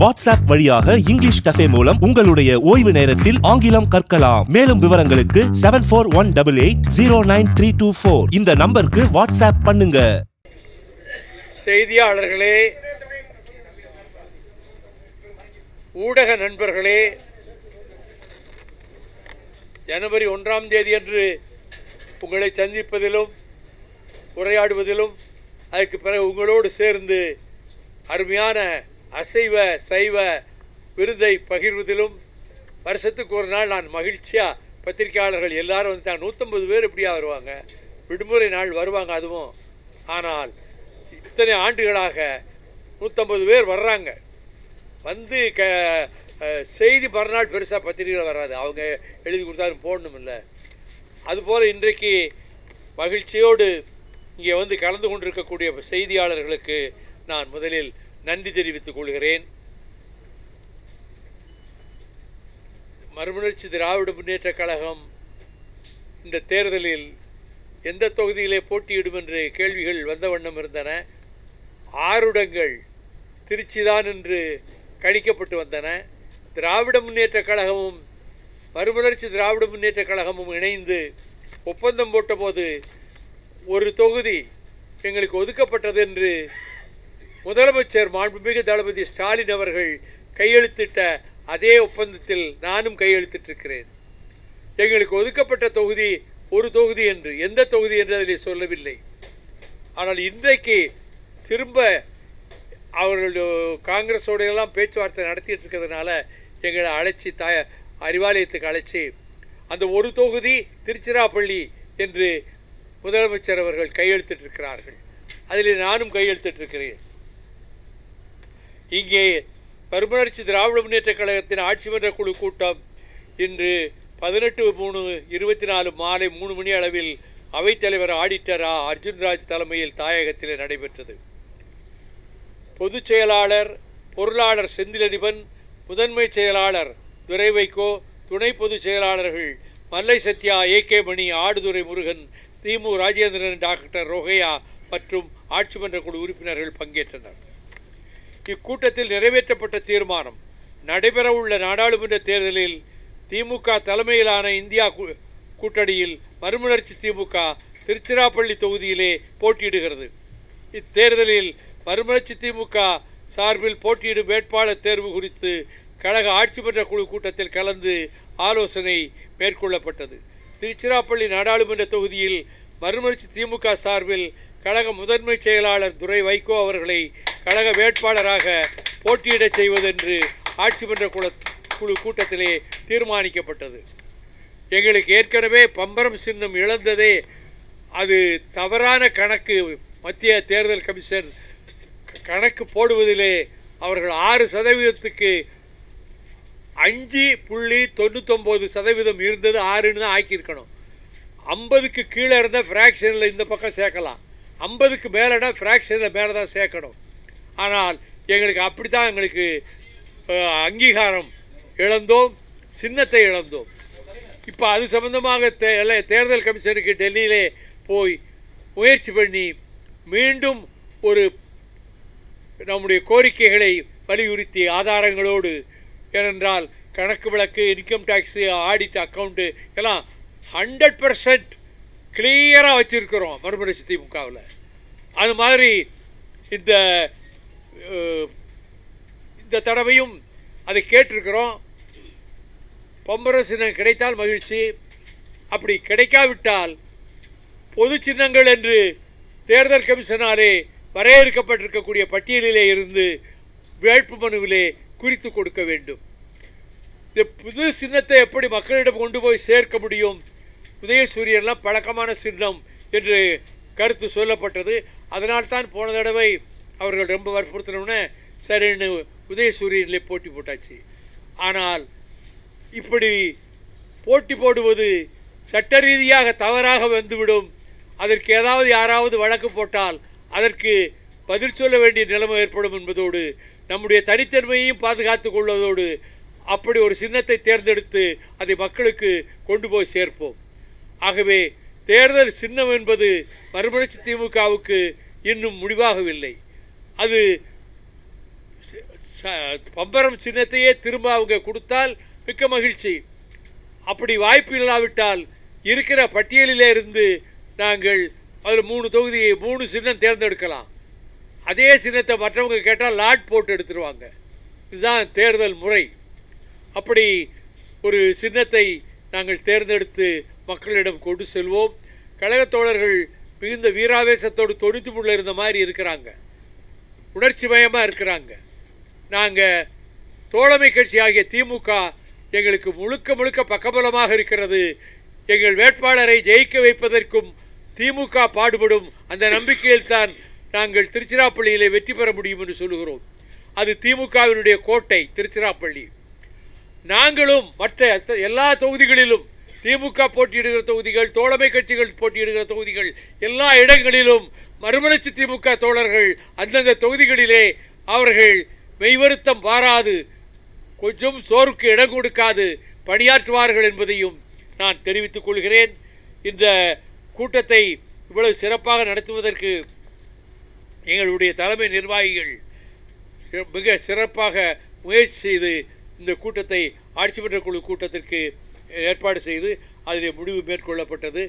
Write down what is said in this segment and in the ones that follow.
WhatsApp வழியாக English cafe மூலம் உங்களுடைய ஓய்வு நேரத்தில் ஆங்கிலம் கற்கலாம். மேலும் விவரங்களுக்கு seven four one double eight zero nine three two four இந்த நம்பருக்கு வாட்ஸ்அப் பண்ணுங்க. செய்தியாளர்களே ஊடக நண்பர்களே ஜனவரி ஒன்றாம் தேதி அன்று உங்களை சந்திப்பதிலும் உரையாடுவதிலும் அதுக்கு பிறகு உங்களோடு சேர்ந்து அருமையான அசைவ சைவ விருதை பகிர்வதிலும் வருஷத்துக்கு ஒரு நாள் நான் மகிழ்ச்சியாக பத்திரிகையாளர்கள் எல்லாரும் வந்துட்டாங்க நூற்றம்பது பேர் எப்படியா வருவாங்க? விடுமுறை நாள் வருவாங்க அதுவும். ஆனால் இத்தனை ஆண்டுகளாக நூற்றம்பது பேர் வர்றாங்க. வந்து க செய்தி மறுநாள் பெருசாக பத்திரிகைகள் வராது. அவங்க எழுதி கொடுத்தாலும் போடணும் இல்லை அதுபோல் இன்றைக்கு மகிழ்ச்சியோடு இங்கே வந்து கலந்து கொண்டிருக்கக்கூடிய செய்தியாளர்களுக்கு நான் முதலில் நன்றி தெரிவித்துக் கொள்கிறேன். மறுமலர்ச்சி திராவிட முன்னேற்ற கழகம் இந்த தேர்தலில் எந்த தொகுதியிலே போட்டியிடும் என்று கேள்விகள் வந்த வண்ணம் இருந்தன. ஆறுடங்கள் திருச்சிதான் என்று கணிக்கப்பட்டு வந்தன. திராவிட முன்னேற்ற கழகமும் மறுமலர்ச்சி திராவிட முன்னேற்ற கழகமும் இணைந்து ஒப்பந்தம் போட்டபோது ஒரு தொகுதி எங்களுக்கு ஒதுக்கப்பட்டது என்று முதலமைச்சர் மாண்புமிகு தளபதி ஸ்டாலின் அவர்கள் கையெழுத்திட்ட அதே ஒப்பந்தத்தில் நானும் கையெழுத்திட்டிருக்கிறேன். எங்களுக்கு ஒதுக்கப்பட்ட தொகுதி ஒரு தொகுதி என்று எந்த தொகுதி என்று அதில் சொல்லவில்லை. ஆனால் இன்றைக்கு திரும்ப அவர்கள் காங்கிரஸோடையெல்லாம் பேச்சுவார்த்தை நடத்திட்டு இருக்கிறதுனால எங்களை அழைச்சி த அறிவாலயத்துக்கு அழைச்சி அந்த ஒரு தொகுதி திருச்சிராப்பள்ளி என்று முதலமைச்சர் அவர்கள் கையெழுத்திட்டிருக்கிறார்கள். அதில் நானும் கையெழுத்திட்டிருக்கிறேன். இங்கே மறுமலர்ச்சி திராவிட முன்னேற்ற கழகத்தின் ஆட்சி மன்ற குழு கூட்டம் இன்று பதினெட்டு மூணு இருபத்தி நாலு மாலை மூணு மணி அளவில் அவைத்தலைவர் ஆடிட்டர் ஆ அர்ஜுன்ராஜ் தலைமையில் தாயகத்திலே நடைபெற்றது. பொதுச் செயலாளர் பொருளாளர் செந்திலதிபன் முதன்மை செயலாளர் துரை வைகோ துணை பொதுச் செயலாளர்கள் மல்லை சத்யா ஏ கே மணி ஆடுதுறை முருகன் திமு ராஜேந்திரன் டாக்டர் ரோகையா மற்றும் ஆட்சிமன்ற குழு உறுப்பினர்கள் பங்கேற்றனர். இக்கூட்டத்தில் நிறைவேற்றப்பட்ட தீர்மானம் நடைபெறவுள்ள நாடாளுமன்ற தேர்தலில் திமுக தலைமையிலான இந்தியா கூ- கூட்டணியில் மறுமலர்ச்சி திமுக திருச்சிராப்பள்ளி தொகுதியிலே போட்டியிடுகிறது. இத்தேர்தலில் மறுமலர்ச்சி திமுக சார்பில் போட்டியிடும் வேட்பாளர் தேர்வு குறித்து கழக ஆட்சிமன்ற குழு கூட்டத்தில் கலந்து ஆலோசனை மேற்கொள்ளப்பட்டது. திருச்சிராப்பள்ளி நாடாளுமன்ற தொகுதியில் மறுமலர்ச்சி திமுக சார்பில் கழக முதன்மை செயலாளர் துரை வைகோ அவர்களை கழக வேட்பாளராக போட்டியிடச் செய்வதென்று ஆட்சிமன்ற குல குழு கூட்டத்திலே தீர்மானிக்கப்பட்டது. எங்களுக்கு ஏற்கனவே பம்பரம் சின்னம் இழந்ததே அது தவறான கணக்கு. மத்திய தேர்தல் கமிஷன் கணக்கு போடுவதிலே அவர்கள் ஆறு சதவீதத்துக்கு அஞ்சு புள்ளி தொண்ணூத்தொம்பது சதவீதம் இருந்தது ஆறுன்னு தான் ஆக்கியிருக்கணும். ஐம்பதுக்கு கீழே இருந்தால் ஃப்ராக்ஷனில் இந்த பக்கம் சேர்க்கலாம். ஐம்பதுக்கு மேலேனா ஃப்ராக்ஷனில் மேலே தான் சேர்க்கணும். ஆனால் எங்களுக்கு அப்படி தான் எங்களுக்கு அங்கீகாரம் இழந்தோம் சின்னத்தை இழந்தோம். இப்போ அது சம்பந்தமாக தே தேர்தல் கமிஷனுக்கு டெல்லியிலே போய் முயற்சி பண்ணி மீண்டும் ஒரு நம்முடைய கோரிக்கைகளை வலியுறுத்தி ஆதாரங்களோடு ஏனென்றால் கணக்கு விளக்கு இன்கம் டேக்ஸு ஆடிட் அக்கௌண்ட்டு எல்லாம் ஹண்ட்ரட் பர்சன்ட் கிளியராக வச்சுருக்கிறோம் மறுமலர்ச்சி திமுகவில். அது மாதிரி இந்த இந்த தடவையும் அதை கேட்டிருக்கிறோம். பொம்பர சின்னம் கிடைத்தால் மகிழ்ச்சி. அப்படி கிடைக்காவிட்டால் பொது சின்னங்கள் என்று தேர்தல் கமிஷனாலே வரையறுக்கப்பட்டிருக்கக்கூடிய பட்டியலிலே இருந்து வேட்பு மனுவிலே குறித்து கொடுக்க வேண்டும். இந்த புது சின்னத்தை எப்படி மக்களிடம் கொண்டு போய் சேர்க்க முடியும்? உதயசூரியன்லாம் பழக்கமான சின்னம் என்று கருத்து சொல்லப்பட்டது. அதனால்தான் போன தடவை அவர்கள் ரொம்ப வற்புறுத்தினோன்னே சரின்னு உதயசூரியனிலே போட்டி போட்டாச்சு. ஆனால் இப்படி போட்டி போடுவது சட்ட ரீதியாக தவறாக வந்துவிடும். அதற்கு ஏதாவது யாராவது வழக்கு போட்டால் அதற்கு பதில் சொல்ல வேண்டிய நிலைமை ஏற்படும் என்பதோடு நம்முடைய தனித்தன்மையையும் பாதுகாத்து கொள்வதோடு அப்படி ஒரு சின்னத்தை தேர்ந்தெடுத்து அதை மக்களுக்கு கொண்டு போய் சேர்ப்போம். ஆகவே தேர்தல் சின்னம் என்பது மறுமலர்ச்சி திமுகவுக்கு இன்னும் முடிவாகவில்லை. அது ச- பம்பரம் சின்னத்தையே திரும்ப அவங்க கொடுத்தால் மிக்க மகிழ்ச்சி. அப்படி வாய்ப்பு இல்லாவிட்டால் இருக்கிற பட்டியலிலே இருந்து நாங்கள் அதில் மூணு தொகுதியை மூணு சின்னம் தேர்ந்தெடுக்கலாம். அதே சின்னத்தை மற்றவங்க கேட்டால் லாட் போட்டு எடுத்துருவாங்க. இதுதான் தேர்தல் முறை. அப்படி ஒரு சின்னத்தை நாங்கள் தேர்ந்தெடுத்து மக்களிடம் கொண்டு செல்வோம். கழகத் தோழர்கள் மிகுந்த வீராவேசத்தோடு தொடுத்து இருந்த மாதிரி இருக்கிறாங்க. உணர்ச்சி மயமாக இருக்கிறாங்க. நாங்கள் தோழமை கட்சி ஆகிய திமுக எங்களுக்கு முழுக்க முழுக்க பக்கபலமாக இருக்கிறது. எங்கள் வேட்பாளரை ஜெயிக்க வைப்பதற்கும் திமுக பாடுபடும் அந்த நம்பிக்கையில் தான் நாங்கள் திருச்சிராப்பள்ளியிலே வெற்றி பெற முடியும் என்று சொல்லுகிறோம். அது திமுகவினுடைய கோட்டை திருச்சிராப்பள்ளி. நாங்களும் மற்ற அத்த- எல்லா தொகுதிகளிலும் திமுக போட்டியிடுகிற தொகுதிகள் தோழமை கட்சிகள் போட்டியிடுகிற தொகுதிகள் எல்லா இடங்களிலும் மறுமலர்ச்சி திமுக தோழர்கள் அந்தந்த தொகுதிகளிலே அவர்கள் மெய்வருத்தம் பாராது கொஞ்சம் சோருக்கு இடம் கொடுக்காது பணியாற்றுவார்கள் என்பதையும் நான் தெரிவித்துக் கொள்கிறேன். இந்த கூட்டத்தை இவ்வளவு சிறப்பாக நடத்துவதற்கு எங்களுடைய தலைமை நிர்வாகிகள் மிக சிறப்பாக முயற்சி செய்து இந்த கூட்டத்தை ஆட்சி மன்ற குழு கூட்டத்திற்கு ஏற்பாடு செய்து அதிலே முடிவு மேற்கொள்ளப்பட்டது.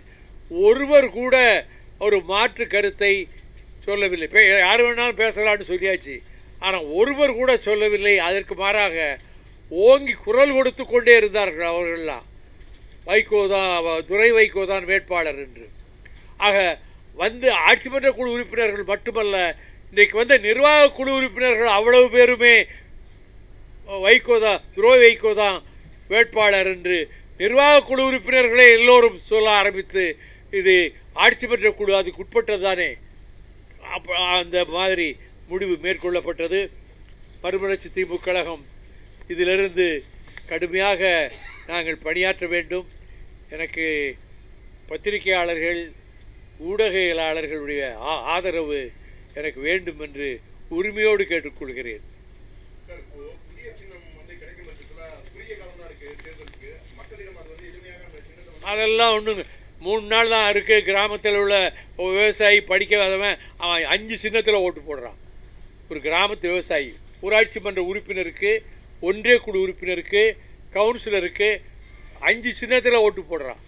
ஒருவர் கூட ஒரு மாற்று கருத்தை சொல்லவில்லை. பே யார் வேணாலும் பேசலாம்னு சொல்லியாச்சு. ஆனால் ஒருவர் கூட சொல்லவில்லை. அதற்கு மாறாக ஓங்கி குரல் கொடுத்து கொண்டே இருந்தார்கள் அவர்கள்லாம். வைகோ தான் துரை வைகோ தான் வேட்பாளர் என்று. ஆக வந்து ஆட்சி மன்ற குழு உறுப்பினர்கள் மட்டுமல்ல இன்றைக்கு வந்த நிர்வாக குழு உறுப்பினர்கள் அவ்வளவு பேருமே வைகோ தான் துரை வைகோ தான் வேட்பாளர் என்று நிர்வாக குழு உறுப்பினர்களே எல்லோரும் சொல்ல ஆரம்பித்து இது ஆட்சி மன்ற குழு அதுக்கு உட்பட்டது தானே அந்த மாதிரி முடிவு மேற்கொள்ளப்பட்டது. மறுமலர்ச்சி திமுக கழகம் இதிலிருந்து கடுமையாக நாங்கள் பணியாற்ற வேண்டும். எனக்கு பத்திரிகையாளர்கள் ஊடகவியலாளர்களுடைய ஆ- ஆதரவு எனக்கு வேண்டும் என்று உரிமையோடு கேட்டுக்கொள்கிறேன். அதெல்லாம் ஒன்றுங்க மூணு நாள் தான் இருக்குது கிராமத்தில் உள்ள விவசாயி படிக்காதவன் அவன் அஞ்சு சின்னத்தில் ஓட்டு போடுறான். ஒரு கிராமத்து விவசாயி. ஊராட்சி மன்ற உறுப்பினருக்கு ஒன்றிய குழு உறுப்பினருக்கு கவுன்சிலருக்கு அஞ்சு சின்னத்தில் ஓட்டு போடுறான்.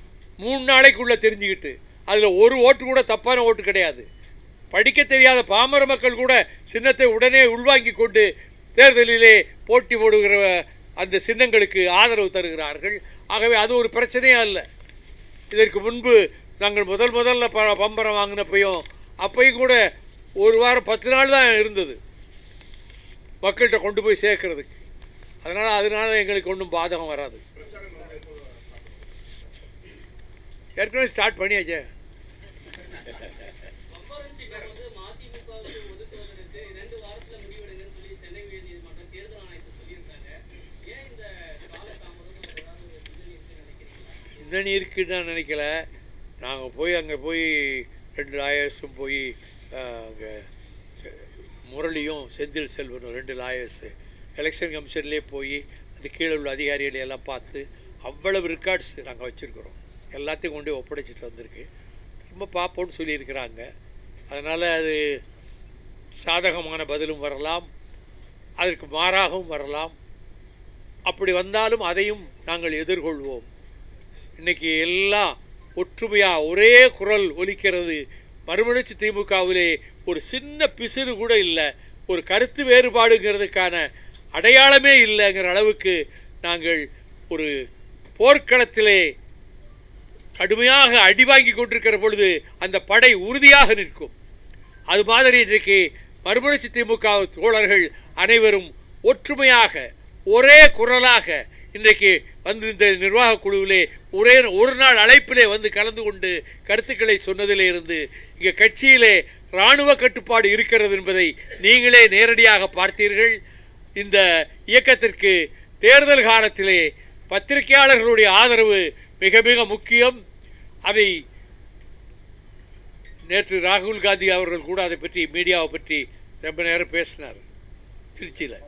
மூணு நாளைக்குள்ளே தெரிஞ்சுக்கிட்டு அதில் ஒரு ஓட்டு கூட தப்பான ஓட்டு கிடையாது. படிக்க தெரியாத பாமர மக்கள் கூட சின்னத்தை உடனே உள்வாங்கி கொண்டு தேர்தலிலே போட்டி போடுகிற அந்த சின்னங்களுக்கு ஆதரவு தருகிறார்கள். ஆகவே அது ஒரு பிரச்சனையே இல்லை. இதற்கு முன்பு நாங்கள் முதல் முதல்ல ப பம்பரம் வாங்கினப்பையும் அப்பையும் கூட ஒரு வாரம் பத்து நாள் தான் இருந்தது. மக்கள்கிட்ட கொண்டு போய் சேர்க்கறதுக்கு. அதனால் அதனால எங்களுக்கு ஒன்றும் பாதகம் வராது. ஏற்கனவே ஸ்டார்ட் பண்ணியாச்சே பம்பரம் சின்னம் வந்து மதிமுகவுக்கு ஒதுக்குவதற்கு இரண்டு வாரத்துல முடிவெடுங்கன்னு சொல்லி சென்னை உயர்நீதிமன்றம் தேர்தல் ஆணையத்தை சொல்லியிருக்காங்க ஏன் இந்த காலதாமதம் உங்களுக்கு ஏதாவது பின்னணி இருக்குன்னு நினைக்கிறீங்களா பின்னணி இருக்குன்னு நான் நினைக்கல. நாங்கள் போய் அங்கே போய் ரெண்டு லாயர்ஸும் போய் அங்கே முரளியும் செந்தில் செல்வனும் ரெண்டு லாயர்ஸு எலெக்ஷன் கமிஷன்லேயே போய் அது கீழே உள்ள அதிகாரிகளை எல்லாம் பார்த்து அவ்வளவு ரெக்கார்ட்ஸ் நாங்கள் வச்சுருக்குறோம். எல்லாத்தையும் கொண்டு ஒப்படைச்சிட்டு வந்திருக்கு. திரும்ப பார்ப்போம்னு சொல்லியிருக்கிறாங்க. அதனால் அது சாதகமான பதிலும் வரலாம். அதற்கு மாறாகவும் வரலாம். அப்படி வந்தாலும் அதையும் நாங்கள் எதிர்கொள்வோம். இன்னைக்கு எல்லாம் ஒற்றுமையாக ஒரே குரல் ஒலிக்கிறது. மறுமலர்ச்சி திமுகவிலே ஒரு சின்ன பிசிறு கூட இல்லை. ஒரு கருத்து வேறுபாடுங்கிறதுக்கான அடையாளமே இல்லைங்கிற அளவுக்கு நாங்கள் ஒரு போர்க்களத்திலே கடுமையாக அடி வாங்கி கொண்டிருக்கிற பொழுது அந்த படை உறுதியாக நிற்கும். அது மாதிரி இன்றைக்கு மறுமலர்ச்சி திமுக தோழர்கள் அனைவரும் ஒற்றுமையாக ஒரே குரலாக இன்றைக்கு வந்து இந்த நிர்வாக குழுவிலே ஒரே ஒரு நாள் அழைப்பிலே வந்து கலந்து கொண்டு கருத்துக்களை சொன்னதிலே இருந்து இங்கே கட்சியிலே இராணுவ கட்டுப்பாடு இருக்கிறது என்பதை நீங்களே நேரடியாக பார்த்தீர்கள். இந்த இயக்கத்திற்கு தேர்தல் காலத்திலே பத்திரிகையாளர்களுடைய ஆதரவு மிக மிக முக்கியம். அதை நேற்று ராகுல் காந்தி அவர்கள் கூட அதை பற்றி மீடியாவை பற்றி ரொம்ப நேரம் பேசினார். திருச்சியில்.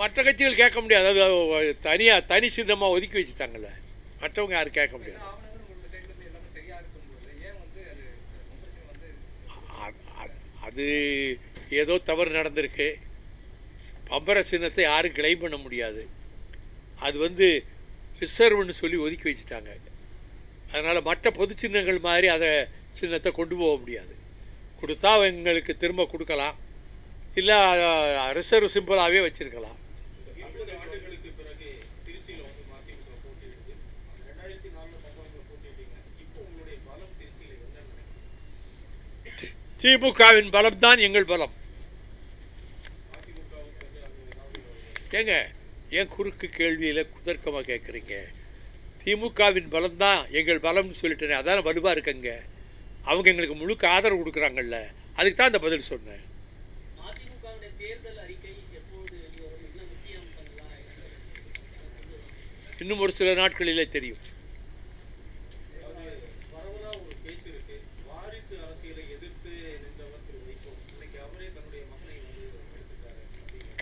மற்ற கட்சிகள் கேட்க முடியாது. அது தனியாக தனி சின்னமாக ஒதுக்கி வச்சுட்டாங்கல்ல. மற்றவங்க யாரும் கேட்க முடியாது. அது ஏதோ தவறு நடந்திருக்கு. பம்பர சின்னத்தை யாரும் கிளைம் பண்ண முடியாது. அது வந்து ரிசர்வ்னு சொல்லி ஒதுக்கி வச்சுட்டாங்க. அதனால் மற்ற பொது சின்னங்கள் மாதிரி அதை சின்னத்தை கொண்டு போக முடியாது. கொடுத்தா எங்களுக்கு திரும்ப கொடுக்கலாம். இல்லை ரிசர்வ் சிம்பிளாகவே வச்சுருக்கலாம் இருபது ஆண்டுகளுக்கு பிறகு திருச்சியில வந்து மதிமுக போட்டியிடுது ரெண்டாயிரத்தி நாலுல பத்தொன்பதுல போட்டியிட்டீங்க இப்போ உங்களுடைய பலம் திருச்சியில என்ன திமுகவின் பலம்தான் எங்கள் பலம். ஏங்க ஏன் குறுக்கு கேள்வியில் குதர்க்கமாக கேட்குறீங்க திமுகவின் பலம்தான் எங்கள் பலம்னு சொல்லிட்டேனே அதான் வலுவாக இருக்கங்க? அவங்க எங்களுக்கு முழுக்க ஆதரவு கொடுக்குறாங்கல்ல அதுக்கு தான் அந்த பதில் சொன்னேன். இன்னும் ஒரு சில நாட்களிலே தெரியும்.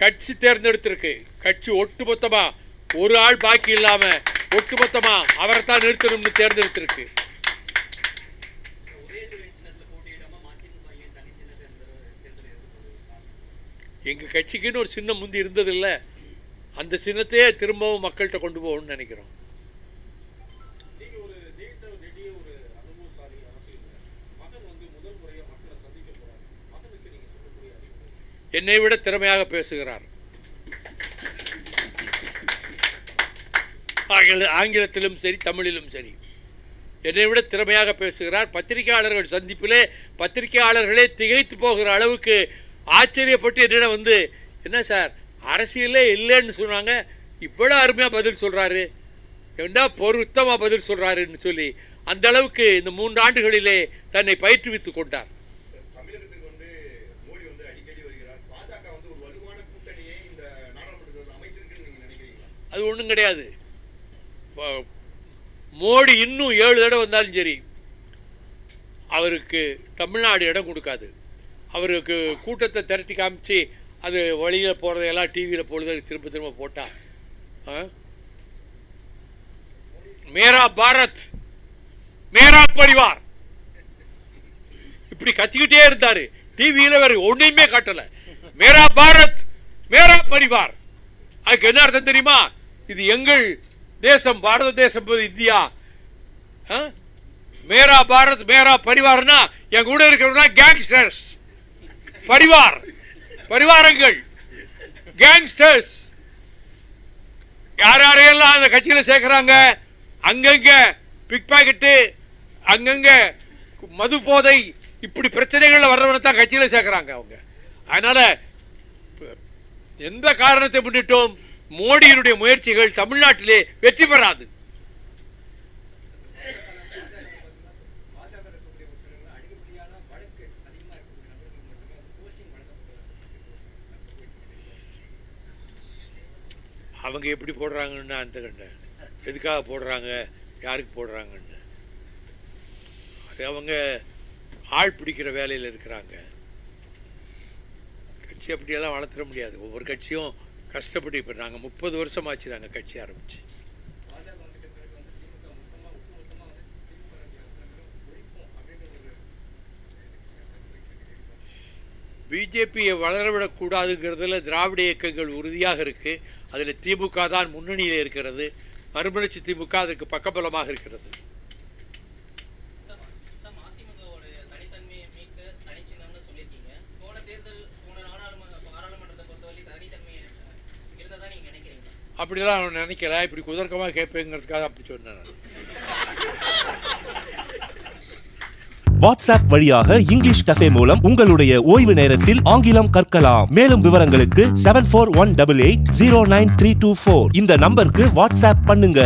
கட்சி தேர்ந்தெடுத்திருக்கு. கட்சி ஒட்டுமொத்தமாக ஒரு ஆள் பாக்கி இல்லாமல் ஒட்டுமொத்தமாக அவரை தான் நிறுத்தணும்னு தேர்ந்தெடுத்திருக்கு. எங்கள் கட்சிக்குன்னு ஒரு சின்னம் முந்தி இருந்ததில்ல. அந்த சின்னத்தையே திரும்பவும் மக்கள்கிட்ட கொண்டு போகணும்னு நினைக்கிறோம். என்னை விட திறமையாக பேசுகிறார். ஆங்கில ஆங்கிலத்திலும் சரி தமிழிலும் சரி. என்னை விட திறமையாக பேசுகிறார். பத்திரிகையாளர்கள் சந்திப்பிலே பத்திரிகையாளர்களே திகைத்து போகிற அளவுக்கு ஆச்சரியப்பட்டு என்னிடம் வந்து என்ன சார் அரசியலே இல்லைன்னு சொன்னாங்க. இவ்வளோ அருமையாக பதில் சொல்கிறாரு என்ன பொருத்தமாக பதில் சொல்கிறாருன்னு சொல்லி அந்த அளவுக்கு இந்த மூன்று ஆண்டுகளிலே தன்னை பயிற்றுவித்து கொண்டார். அது ஒன்றும் கிடையாது. மோடி இன்னும் ஏழு தடவை வந்தாலும் சரி அவருக்கு தமிழ்நாடு இடம் கொடுக்காது. அவருக்கு கூட்டத்தை திரட்டி காமிச்சு அது வழியில் போகிறதையெல்லாம் டிவியில் பொழுது திரும்ப திரும்ப போட்டா. மேரா பாரத் மேரா பரிவார். இப்படி கத்திக்கிட்டே இருந்தாரு. டிவியில் வேறு ஒன்றையுமே காட்டலை. மேரா பாரத் மேரா பரிவார். அதுக்கு என்ன அர்த்தம் தெரியுமா? இது எங்கள் தேசம் பாரத தேசம் என்பது இந்தியா. ஆ? மேரா பாரத் மேரா பரிவார்னா என் கூட இருக்கிறவங்க கேங்ஸ்டர்ஸ் பரிவார். பரிவாரங்கள். கேங்ஸ்டர்ஸ் யார் யாரையெல்லாம் அந்த கட்சியில் சேர்க்குறாங்க? அங்கங்க பிக் பாக்கெட்டு அங்கங்க மது போதை இப்படி பிரச்சனைகளில் வர்றவனை தான் கட்சியில் சேர்க்குறாங்க அவங்க. அதனால் எந்த காரணத்தை முன்னிட்டும்? மோடியினுடைய முயற்சிகள் தமிழ்நாட்டிலே வெற்றி பெறாது. அவங்க எப்படி போடுறாங்கன்னு அந்த கண்டேன் எதுக்காக போடுறாங்க? யாருக்கு போடுறாங்கன்னு. அது அவங்க ஆள் பிடிக்கிற வேலையில் இருக்கிறாங்க. கட்சி அப்படியெல்லாம் வளர்த்துட முடியாது. ஒவ்வொரு கட்சியும் கஷ்டப்பட்டு இப்போ நாங்கள் முப்பது வருஷம் ஆச்சு நாங்கள் கட்சி ஆரம்பிச்சு. பிஜேபியை வளரவிடக்கூடாதுங்கிறதுல திராவிட இயக்கங்கள் உறுதியாக இருக்குது அதில் திமுக தான் முன்னணியில் இருக்கிறது. மறுமலர்ச்சி திமுக அதற்கு பக்கபலமாக இருக்கிறது சார் சார் மதிமுகவுடைய தனித்தன்மையை மீட்க தனிச்சின்னம்னு சொல்லியிருக்கீங்க போன தேர்தல் போன நாடாளுமன்ற பாராளுமன்றத்தை பொறுத்தவரை தனித்தன்மையை இருந்ததா நீங்க நினைக்கிறீங்களா அப்படிலாம் நான் நினைக்கல இப்படி குதர்க்கமாக கேட்பேங்கிறதுக்காக அப்படி சொன்னேன் வாட்ஸ்அப் வழியாக இங்கிலீஷ் கஃபே மூலம் உங்களுடைய ஓய்வு நேரத்தில் ஆங்கிலம் கற்கலாம். மேலும் விவரங்களுக்கு seven four one double eight zero nine three two four இந்த நம்பருக்கு வாட்ஸ்அப் பண்ணுங்க.